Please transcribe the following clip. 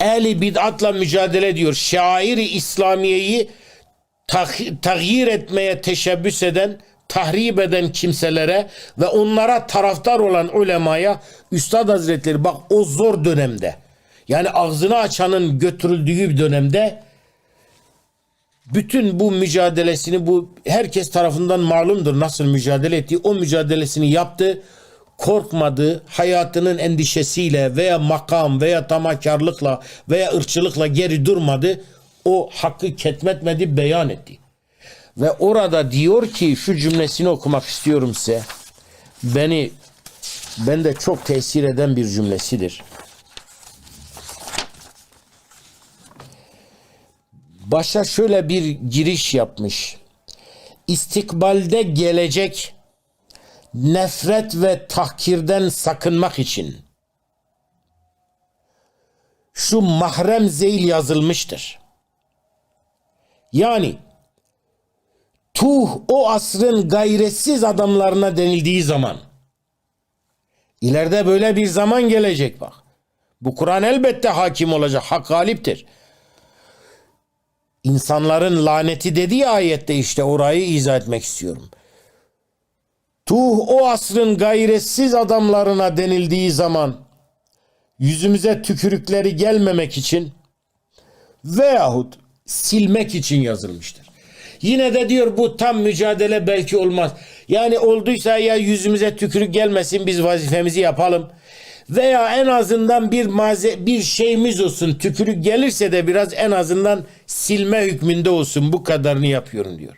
ehli bid'atla mücadele ediyor. Şairi İslamiye'yi tah- tagyir etmeye teşebbüs eden, tahrip eden kimselere ve onlara taraftar olan ulemaya Üstad Hazretleri bak o zor dönemde yani ağzını açanın götürüldüğü bir dönemde bütün bu mücadelesini bu herkes tarafından malumdur nasıl mücadele ettiği o mücadelesini yaptı. Korkmadı, hayatının endişesiyle veya makam veya tamakarlıkla veya ırkçılıkla geri durmadı. O hakkı ketmetmedi, beyan etti. Ve orada diyor ki şu cümlesini okumak istiyorum size. Beni bende çok tesir eden bir cümlesidir. Başa şöyle bir giriş yapmış. İstikbalde gelecek nefret ve tahkirden sakınmak için şu mahrem zeyl yazılmıştır. Yani tuh o asrın gayretsiz adamlarına denildiği zaman ileride böyle bir zaman gelecek bak. Bu Kur'an elbette hakim olacak. Hak galiptir. İnsanların laneti dediği ayette işte orayı izah etmek istiyorum. Tuh o asrın gayretsiz adamlarına denildiği zaman yüzümüze tükürükleri gelmemek için veyahut silmek için yazılmıştır. Yine de diyor bu tam mücadele belki olmaz. Yani olduysa ya yüzümüze tükürük gelmesin biz vazifemizi yapalım. Veya en azından bir maze bir şeyimiz olsun. Tükürük gelirse de biraz en azından silme hükmünde olsun. Bu kadarını yapıyorum diyor.